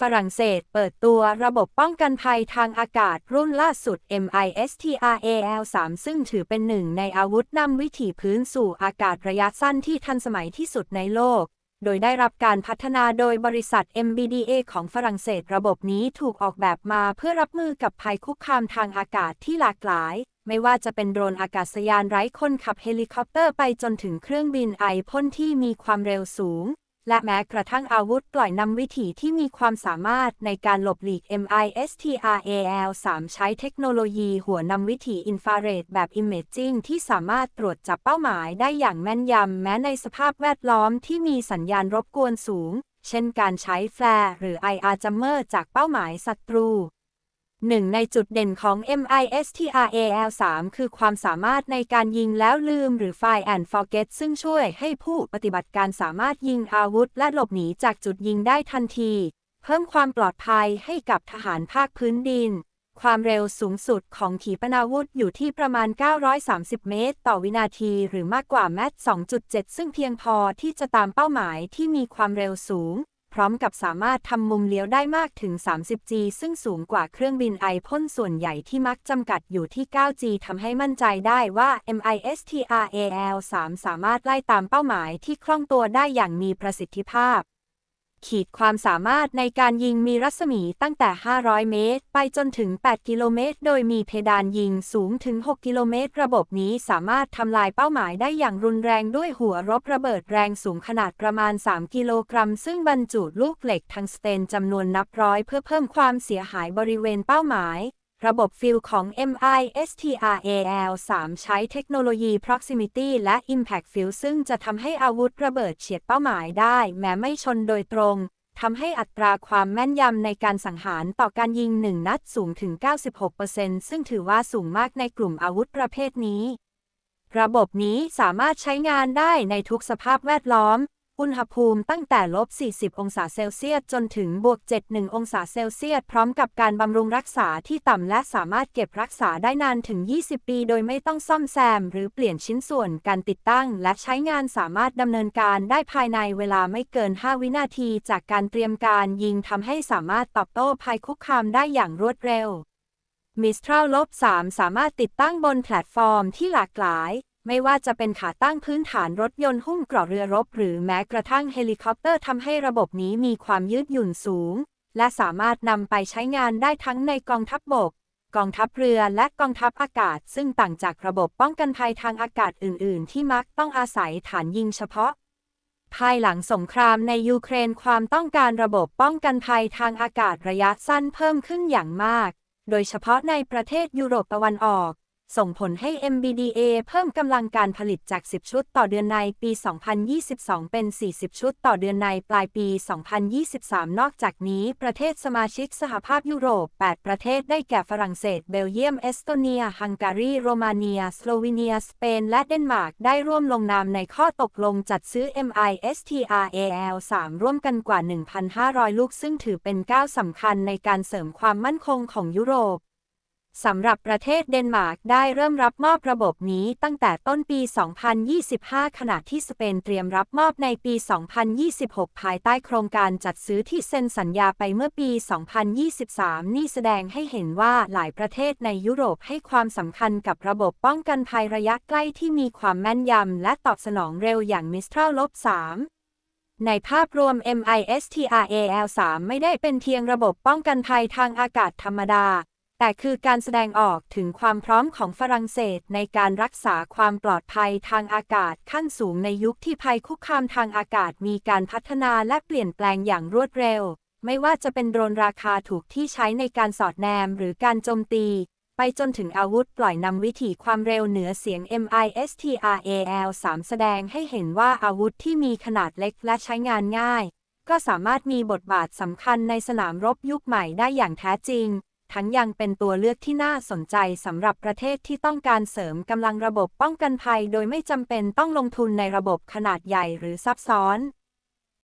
ฝรั่งเศสเปิดตัวระบบป้องกันภัยทางอากาศรุ่นล่าสุด MISTRAL-3 ซึ่งถือเป็นหนึ่งในอาวุธนำวิถีพื้นสู่อากาศระยะสั้นที่ทันสมัยที่สุดในโลก โดยได้รับการพัฒนาโดยบริษัท MBDA ของฝรั่งเศสระบบนี้ถูกออกแบบมาเพื่อรับมือกับภัยคุกคามทางอากาศที่หลากหลายไม่ว่าจะเป็นโดรนอากาศยานไร้คนขับเฮลิคอปเตอร์ไปจนถึงเครื่องบินไอพ่นที่มีความเร็วสูง และแม้กระทั่งอาวุธปล่อยนำวิถีที่มีความสามารถในการหลบหลีก MISTRAL-3 ใช้เทคโนโลยีหัวนำวิถีอินฟราเรดแบบ Imaging ที่สามารถตรวจจับเป้าหมายได้อย่างแม่นยำ แม้ในสภาพแวดล้อมที่มีสัญญาณรบกวนสูง เช่นการใช้แฟลร์หรือ IR Jammer จากเป้าหมายศัตรู หนึ่งในจุดเด่นของ MISTRAL-3 คือความสามารถในการยิงแล้วลืมหรือ Fire and Forget ซึ่งช่วยให้ผู้ปฏิบัติการสามารถยิงอาวุธและหลบหนีจากจุดยิงได้ทันที เพิ่มความปลอดภัยให้กับทหารภาคพื้นดิน ความเร็วสูงสุดของขีปนาวุธอยู่ที่ประมาณ 930 เมตร ต่อวินาที หรือมากกว่าแมต2.7 ซึ่งเพียงพอที่จะตามเป้าหมายที่มีความเร็วสูง พร้อมกับสามารถทำมุมเลี้ยวได้มากถึง 30G ซึ่งสูงกว่าเครื่องบินไอพ่นส่วนใหญ่ที่มักจำกัดอยู่ที่ 9G ทำให้มั่นใจได้ว่า MISTRAL-3 สามารถไล่ตามเป้าหมายที่คล่องตัวได้อย่างมีประสิทธิภาพ ขีดความสามารถในการยิงมีรัศมีตั้งแต่ 500 เมตร ไปจนถึง 8 กิโลเมตร โดยมีเพดานยิงสูงถึง 6 กิโลเมตร ระบบนี้สามารถทำลายเป้าหมายได้อย่างรุนแรงด้วยหัวรบระเบิดแรงสูงขนาดประมาณ 3 กิโลกรัม ซึ่งบรรจุลูกเหล็กทังสเตนจำนวนนับร้อยเพื่อเพิ่มความเสียหายบริเวณเป้าหมาย ระบบฟิลของ MISTRAL-3 ใช้เทคโนโลยี Proximity และ Impact Fill ซึ่งจะทำให้อาวุธระเบิดเฉียดเป้าหมายได้ แม้ไม่ชนโดยตรงทำให้อัตราความแม่นยำในการสังหารต่อการยิงหนึ่งนัดสูงถึง 96%ซึ่งถือว่าสูงมากในกลุ่มอาวุธประเภทนี้ ระบบนี้สามารถใช้งานได้ในทุกสภาพแวดล้อม อุณหภูมิตั้งแต่ลบ 40 องศาเซลเซียสจนถึงบวก 71 องศาเซลเซียสพร้อมกับการบำรุงรักษาที่ต่ำและสามารถเก็บรักษาได้นานถึง 20 ปี โดยไม่ต้องซ่อมแซม หรือเปลี่ยนชิ้นส่วนการติดตั้ง และใช้งานสามารถดำเนินการได้ภายในเวลาไม่เกิน 5 วินาที จากการเตรียมการยิงทำให้สามารถตอบโต้ภัยคุกคามได้อย่างรวดเร็ว Mistral ลบ3สามารถติดตั้งบนแพลตฟอร์มที่หลากหลาย ไม่ว่าจะเป็นขาตั้งพื้นฐานรถยนต์หุ้มเกราะเรือรบ หรือแม้กระทั่งเฮลิคอปเตอร์ทำให้ระบบนี้มีความยืดหยุ่นสูง และสามารถนำไปใช้งานได้ทั้งในกองทัพบบก กองทัพเรือและกองทัพอากาศ ซึ่งต่างจากระบบป้องกันภัยทางอากาศอื่น ๆ ที่มักต้องอาศัยฐานยิงเฉพาะ ภายหลังสงครามในยูเครนความต้องการระบบป้องกันภัยทางอากาศระยะสั้นเพิ่มขึ้นอย่างมาก โดยเฉพาะในประเทศยุโรปตะวันออก ส่งผลให้ MBDA เพิ่มกำลังการผลิตจาก 10 ชุดต่อเดือนในปี 2022 เป็น 40 ชุดต่อเดือนในปลายปี 2023 นอกจากนี้ ประเทศสมาชิกสหภาพยุโรป 8 ประเทศได้แก่ฝรั่งเศส เบลเยียม เอสโตเนีย ฮังการี โรมาเนีย สโลวีเนีย สเปน และเดนมาร์ก ได้ร่วมลงนามในข้อตกลงจัดซื้อ MISTRAL-3 ร่วมกันกว่า 1,500 ลูก ซึ่งถือเป็นก้าวสำคัญในการเสริมความมั่นคงของยุโรป สำหรับประเทศเดนมาร์กได้เริ่มรับมอบระบบนี้ตั้งแต่ต้นปี 2025 ขณะที่สเปนเตรียมรับมอบในปี 2026 ภายใต้โครงการจัดซื้อที่เซ็นสัญญาไปเมื่อปี 2023 นี่แสดงให้เห็นว่าหลายประเทศในยุโรปให้ความสำคัญกับระบบป้องกันภัยระยะใกล้ที่มีความแม่นยำและตอบสนองเร็วอย่าง Mistral ลบ3ในภาพรวม MISTRAL-3 ไม่ได้เป็นเพียงระบบป้องกันภัยทางอากาศธรรมดา แต่คือการแสดงออกถึงความพร้อมของฝรั่งเศสในการรักษาความปลอดภัยทางอากาศขั้นสูงในยุคที่ภัยคุกคามทางอากาศมีการพัฒนาและเปลี่ยนแปลงอย่างรวดเร็ว ไม่ว่าจะเป็นโดรนราคาถูกที่ใช้ในการสอดแนมหรือการโจมตี ไปจนถึงอาวุธปล่อยนำวิถีความเร็วเหนือเสียง MISTRAL-3 แสดงให้เห็นว่าอาวุธที่มีขนาดเล็กและใช้งานง่าย ก็สามารถมีบทบาทสำคัญในสนามรบยุคใหม่ได้อย่างแท้จริง ทั้งยังเป็นตัวเลือกที่น่าสนใจสำหรับประเทศที่ต้องการเสริมกำลังระบบป้องกันภัย โดยไม่จำเป็นต้องลงทุนในระบบขนาดใหญ่หรือซับซ้อน